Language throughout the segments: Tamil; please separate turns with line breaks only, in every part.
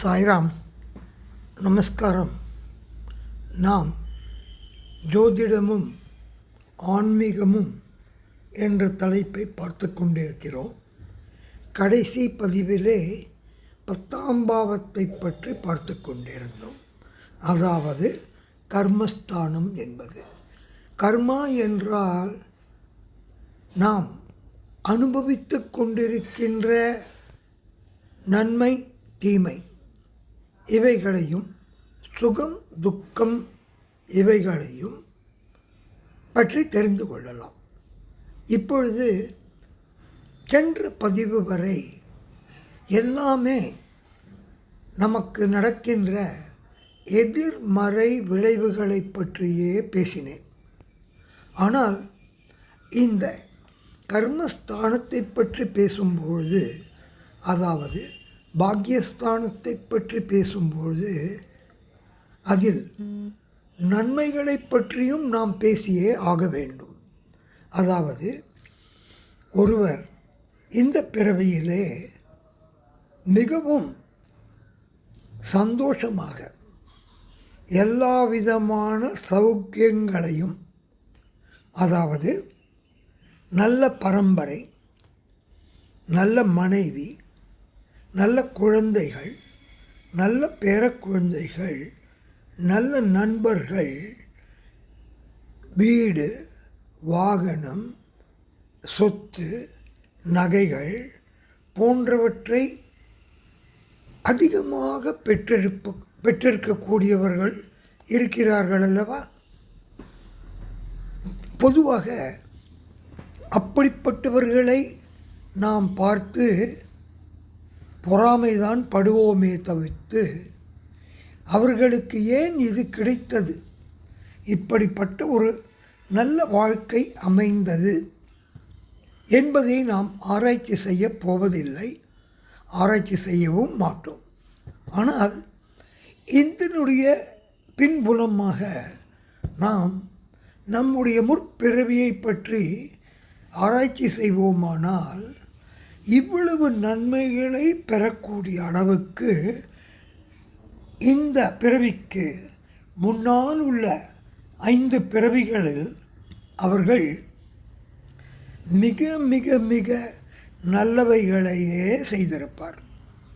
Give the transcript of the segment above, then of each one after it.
சாய்ராம் நமஸ்காரம். நாம் ஜோதிடமும் ஆன்மீகமும் என்ற தலைப்பை பார்த்து கொண்டிருக்கிறோம். கடைசி பதிவிலே பத்தாம் பாவத்தை பற்றி பார்த்து கொண்டிருந்தோம். அதாவது கர்மஸ்தானம் என்பது. கர்மா என்றால் நாம் அனுபவித்து கொண்டிருக்கின்ற நன்மை தீமை. இவைகளையும் சுகம் துக்கம் இவைகளையும் பற்றி தெரிந்து கொள்ளலாம். இப்பொழுது சென்ற பதிவு வரை எல்லாமே நமக்கு நடக்கின்ற எதிர்மறை விளைவுகளை பற்றியே பேசினேன். ஆனால் இந்த கர்மஸ்தானத்தை பற்றி பேசும்பொழுது அதாவது பாக்கியஸ்தானத்தை பற்றி பேசும்போது அதில் நன்மைகளை பற்றியும் நாம் பேசியே ஆக வேண்டும். அதாவது ஒருவர் இந்த பிறவியிலே மிகவும் சந்தோஷமாக எல்லா விதமான சௌக்கியங்களையும் அதாவது நல்ல பரம்பரை நல்ல மனைவி நல்ல குழந்தைகள் நல்ல பேரக்குழந்தைகள் நல்ல நண்பர்கள் வீடு வாகனம் சொத்து நகைகள் போன்றவற்றை அதிகமாக பெற்றிருப்ப பெற்றிருக்கக்கூடியவர்கள் இருக்கிறார்கள் அல்லவா? பொதுவாக அப்படிப்பட்டவர்களை நாம் பார்த்து பொறாமைதான் படுவோமே தவிர்த்து அவர்களுக்கு ஏன் இது கிடைத்தது? இப்படிப்பட்ட ஒரு நல்ல வாழ்க்கை அமைந்தது என்பதை நாம் ஆராய்ச்சி செய்ய போவதில்லை. ஆராய்ச்சி செய்யவும் மாட்டோம். ஆனால் இதனுடைய பின்புலமாக நாம் நம்முடைய முற்பிறவியை பற்றி ஆராய்ச்சி செய்வோமானால் இவ்வளவு நன்மைகளை பெறக்கூடிய அளவுக்கு இந்த பிறவிக்கு முன்னால் உள்ள ஐந்து பிறவிகளில் அவர்கள் மிக மிக மிக நல்லவைகளையே செய்திருப்பார்.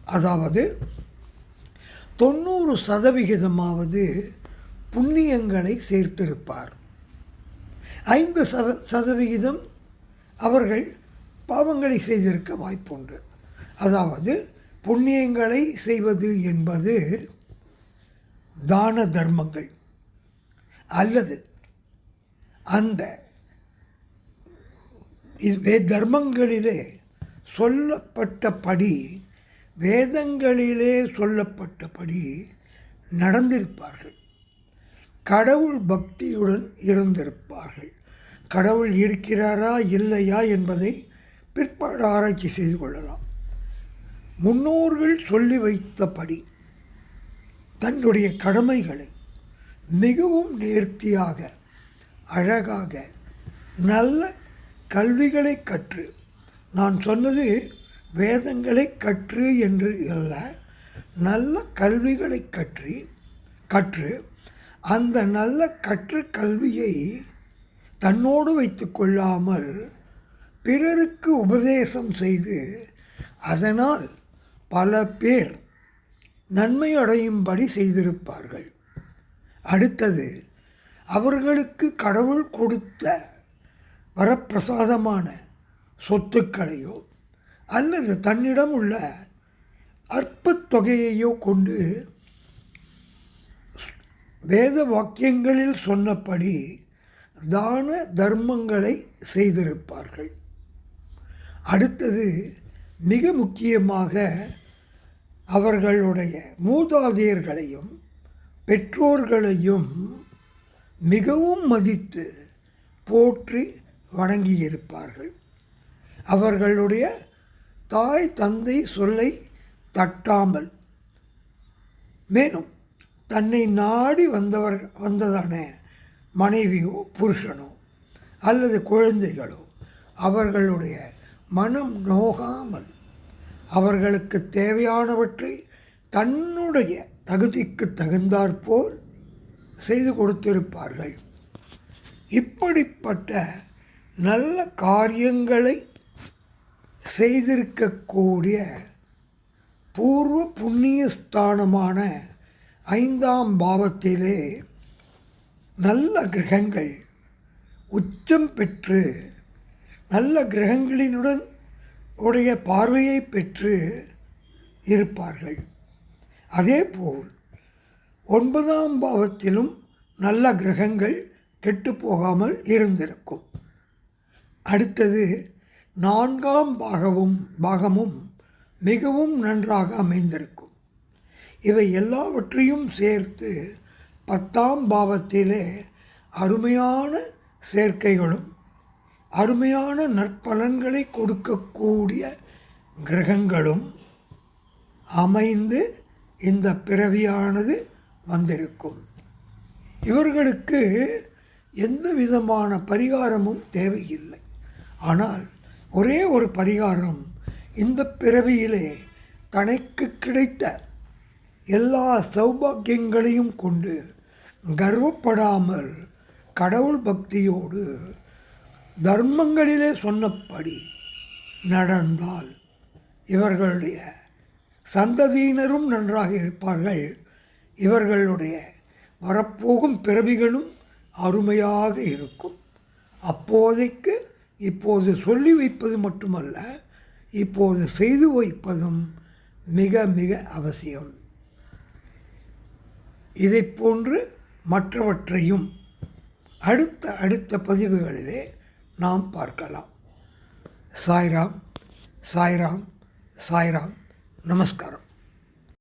அதாவது தொண்ணூறு சதவிகிதமாவது புண்ணியங்களை சேர்த்திருப்பார். ஐந்து சத சதவிகிதம் அவர்கள் பாவங்களை செய்திருக்க வாய்ப்புண்டு. அதாவது புண்ணியங்களை செய்வது என்பது தான தர்மங்கள். அல்லது அந்த இது தர்மங்களிலே சொல்லப்பட்டபடி வேதங்களிலே சொல்லப்பட்டபடி நடந்திருப்பார்கள். கடவுள் பக்தியுடன் இருந்திருப்பார்கள். கடவுள் இருக்கிறாரா இல்லையா என்பதை பிற்பாடு ஆராய்ச்சி செய்து கொள்ளலாம். முன்னோர்கள் சொல்லி வைத்தபடி தன்னுடைய கடமைகளை மிகவும் நேர்த்தியாக அழகாக நல்ல கல்விகளை கற்று நான் சொன்னது வேதங்களை கற்று என்று அல்ல நல்ல கல்விகளை கற்று கற்று அந்த நல்ல கற்று கல்வியை தன்னோடு வைத்து கொள்ளாமல் பிறருக்கு உபதேசம் செய்து அதனால் பல பேர் நன்மை அடையும்படி செய்திருப்பார்கள். அடுத்தது அவர்களுக்கு கடவுள் கொடுத்த வரப்பிரசாதமான சொத்துக்களையோ அல்லது தன்னிடம் உள்ள அற்பத் தொகையையோ கொண்டு வேத வாக்கியங்களில் சொன்னபடி தான தர்மங்களை செய்திருப்பார்கள். அடுத்தது மிக முக்கியமாக அவர்களுடைய மூதாதையர்களையும் பெற்றோர்களையும் மிகவும் மதித்து போற்றி வணங்கியிருப்பார்கள். அவர்களுடைய தாய் தந்தை சொல்லை தட்டாமல். மேலும் தன்னை நாடி வந்தவர் வந்ததான மனைவியோ புருஷனோ அல்லது குழந்தைகளோ அவர்களுடைய மனம் நோகாமல் அவர்களுக்கு தேவையானவற்றை தன்னுடைய தகுதிக்கு தகுந்தாற்போல் செய்து கொடுத்திருப்பார்கள். இப்படிப்பட்ட நல்ல காரியங்களை செய்திருக்கக்கூடிய பூர்வ புண்ணிய ஸ்தானமான ஐந்தாம் பாவத்திலே நல்ல கிரகங்கள் உச்சம் பெற்று நல்ல கிரகங்களினுடன் உடைய பார்வையை பெற்று இருப்பார்கள். அதேபோல் ஒன்பதாம் பாவத்திலும் நல்ல கிரகங்கள் கெட்டு போகாமல் இருந்திருக்கும். அடுத்தது நான்காம் பாகமும் பாகமும் மிகவும் நன்றாக அமைந்திருக்கும். இவை எல்லாவற்றையும் சேர்த்து பத்தாம் பாவத்திலே அருமையான சேர்க்கைகளும் அருமையான நற்பலன்களை கொடுக்கக்கூடிய கிரகங்களும் அமைந்து இந்த பிறவியானது வந்திருக்கும். இவர்களுக்கு எந்த விதமான பரிகாரமும் தேவையில்லை. ஆனால் ஒரே ஒரு பரிகாரம் இந்த பிறவியிலே தனக்கு கிடைத்த எல்லா சௌபாக்கியங்களையும் கொண்டு கர்வப்படாமல் கடவுள் பக்தியோடு தர்மங்களிலே சொன்னபடி நடந்தால் இவர்களுடைய சந்ததியினரும் நன்றாக இருப்பார்கள். இவர்களுடைய வரப்போகும் பிறவிகளும் அருமையாக இருக்கும். அப்போதைக்கு இப்போது சொல்லி வைப்பது மட்டுமல்ல இப்போது செய்து வைப்பதும் மிக மிக அவசியம். இதை போன்று மற்றவற்றையும் அடுத்த அடுத்த பதிவுகளிலே நாம் பார்க்கலாம். சாய்ராம் சாய்ராம் சாய்ராம் நமஸ்காரம்.